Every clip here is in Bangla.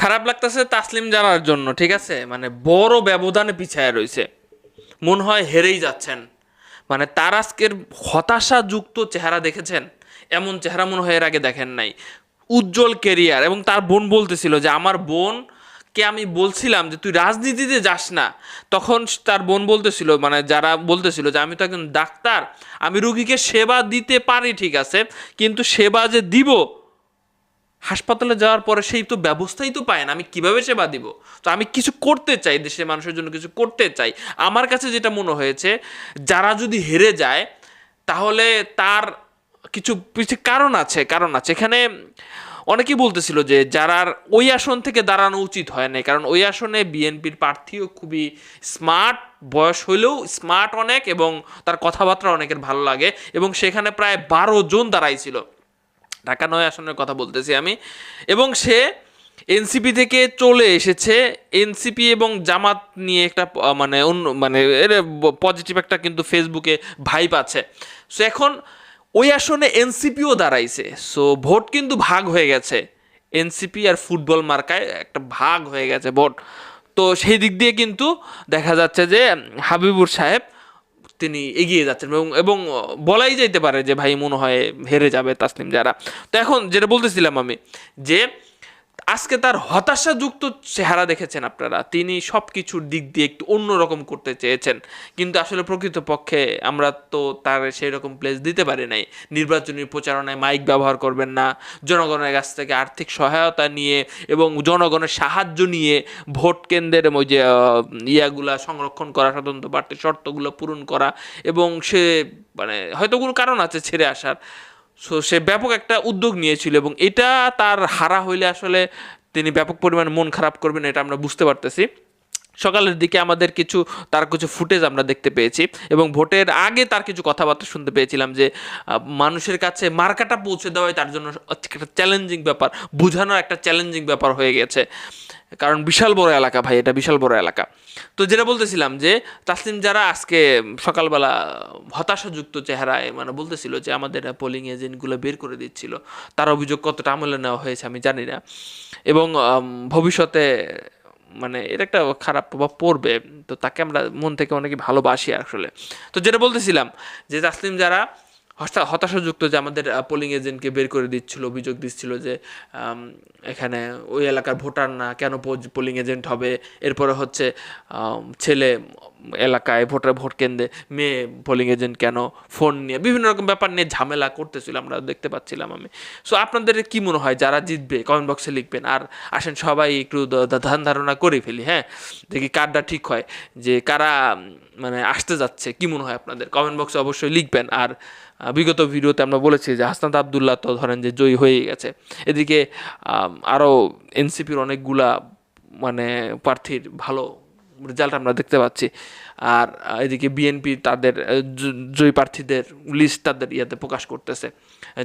খারাপ লাগতেছে তাসলিম জানার জন্য, ঠিক আছে? মানে বড় ব্যবধানে পিছায় রয়েছে মনে হয় হেরেই যাচ্ছেন। মানে তার আজকের হতাশাযুক্ত চেহারা দেখেছেন? এমন চেহারা মনে হয় এর আগে দেখেন নাই। উজ্জ্বল কেরিয়ার এবং তার বোন বলতেছিল যে, আমার বোন কে আমি বলছিলাম যে, তুই রাজনীতিতে যাস না। তখন তার বোন বলতেছিল মানে যারা বলতেছিল যে, আমি তো একজন ডাক্তার, আমি রুগীকে সেবা দিতে পারি, ঠিক আছে? কিন্তু সেবা যে দিব হাসপাতালে যাওয়ার পরে সেই তো ব্যবস্থাই তো পায় না, আমি কীভাবে সেবা দিব? তো আমি কিছু করতে চাই, দেশের মানুষের জন্য কিছু করতে চাই। আমার কাছে যেটা মনে হয়েছে, যারা যদি হেরে যায়, তাহলে তার কিছু কিছু কারণ আছে কারণ আছে। এখানে অনেকেই বলতেছিল যে যারা ওই আসন থেকে দাঁড়ানো উচিত হয় না কারণ ওই আসনে বিএনপির প্রার্থীও খুবই স্মার্ট, বয়স হইলেও স্মার্ট অনেক এবং তার কথাবার্তা অনেকের ভালো লাগে এবং সেখানে প্রায় বারো জন দাঁড়াইছিল। ঢাকা নয় আসনের কথা বলতেছি আমি। এবং সে এনসিপি থেকে চলে এসেছে। এনসিপি এবং জামাত নিয়ে একটা মানে অন্য মানে পজিটিভ একটা কিন্তু ফেসবুকে ভাইব আছে। সো এখন ওই আসনে এনসিপিও দাঁড়াইছে। সো ভোট কিন্তু ভাগ হয়ে গেছে। এনসিপি আর ফুটবল মার্কায় একটা ভাগ হয়ে গেছে ভোট। তো সেই দিক দিয়ে কিন্তু দেখা যাচ্ছে যে হাবিবুর সাহেব তিনি এগিয়ে যাচ্ছেন এবং এবং বলাই যাইতে পারে যে ভাই মনে হয় হেরে যাবে তাসলিম যারা তো এখন যেটা বলতেছিলাম আমি, যে আজকে তার হতাশাযুক্ত চেহারা দেখেছেন আপনারা। তিনি সব কিছুর দিক দিয়ে একটু অন্যরকম করতে চেয়েছেন। কিন্তু আসলে প্রকৃতপক্ষে আমরা তো তার সেই রকম প্লেস দিতে পারি নাই। নির্বাচনী প্রচারণায় মাইক ব্যবহার করবেন না। জনগণের কাছ থেকে আর্থিক সহায়তা নিয়ে এবং জনগণের সাহায্য নিয়ে ভোট কেন্দ্রের ওই যে ইয়াগুলা সংরক্ষণ করা, স্বতন্ত্র বাড়তি শর্তগুলো পূরণ করা এবং সে মানে হয়তো কোনো কারণ আছে ছেড়ে আসার। সো সে ব্যাপক একটা উদ্যোগ নিয়েছিল এবং এটা তার হারা হইলে আসলে তিনি ব্যাপক পরিমাণে মন খারাপ করবেন, এটা আমরা বুঝতে পারতেছি। সকালের দিকে আমাদের কিছু, তার কিছু ফুটেজ আমরা দেখতে পেয়েছি এবং ভোটের আগে তার কিছু কথাবার্তা শুনতে পেয়েছিলাম যে মানুষের কাছে মার্কাটা পৌঁছে দেওয়াই তার জন্য একটা চ্যালেঞ্জিং ব্যাপার, বোঝানোর একটা চ্যালেঞ্জিং ব্যাপার হয়ে গেছে। কারণ বিশাল বড় এলাকা ভাই, এটা বিশাল বড় এলাকা। তো যেটা বলতেছিলাম যে, তাসলিম যারা আজকে সকালবেলা হতাশাযুক্ত চেহারায় মানে বলতেছিল যে, আমাদের পোলিং এজেন্টগুলো বের করে দিচ্ছিল, তার অভিযোগ কতটা আমলে নেওয়া হয়েছে আমি জানি না। এবং ভবিষ্যতে মানে এর একটা খারাপ প্রভাব পড়বে। তো তাকে আমরা মন থেকে অনেকে ভালোবাসি আসলে। তো যেটা বলতেছিলাম যে তাসলিম যারা হতাশাযুক্ত যে আমাদের পোলিং এজেন্টকে বের করে দিচ্ছিল, অভিযোগ দিচ্ছিল যে এখানে ওই এলাকার ভোটার না কেন পোলিং এজেন্ট হবে? এরপরে হচ্ছে ছেলে এলাকায় ভোটার ভোট কেন্দ্রে মেয়ে পোলিং এজেন্ট কেন ফোন নিয়ে বিভিন্ন রকম ব্যাপার নিয়ে ঝামেলা করতেছিল, আমরা দেখতে পাচ্ছিলাম আমি। সো আপনাদের কি মনে হয় যারা জিতবে কমেন্ট বক্সে লিখবেন। আর আসেন সবাই একটু ধ্যান ধারণা করে ফেলি হ্যাঁ? দেখি কারটা ঠিক হয়, যে কারা মানে আসতে যাচ্ছে, কি মনে হয় আপনাদের? কমেন্ট বক্সে অবশ্যই লিখবেন। আর বিগত ভিডিওতে আমরা বলেছি যে হাসনাত আবদুল্লাহ তো ধরেন যে জয়ী হয়ে গেছে। এদিকে আরও এনসিপির অনেকগুলা মানে প্রার্থীর ভালো রেজাল্ট আমরা দেখতে পাচ্ছি। আর এদিকে বিএনপি তাদের জয়ী প্রার্থীদের লিস্ট তাদের ইয়াতে প্রকাশ করতেছে।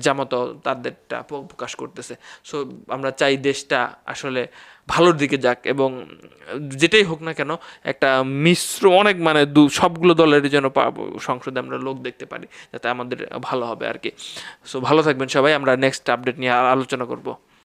জামাত তাদেরটা প্রকাশ করতেছে। সো আমরা চাই দেশটা আসলে ভালোর দিকে যাক এবং যেটাই হোক না কেন, একটা মিশ্র, অনেক মানে দু, সবগুলো দলের যেন সংসদে আমরা লোক দেখতে পারি, যাতে আমাদের ভালো হবে আর কি সো ভালো থাকবেন সবাই, আমরা নেক্সট আপডেট নিয়ে আলোচনা করব।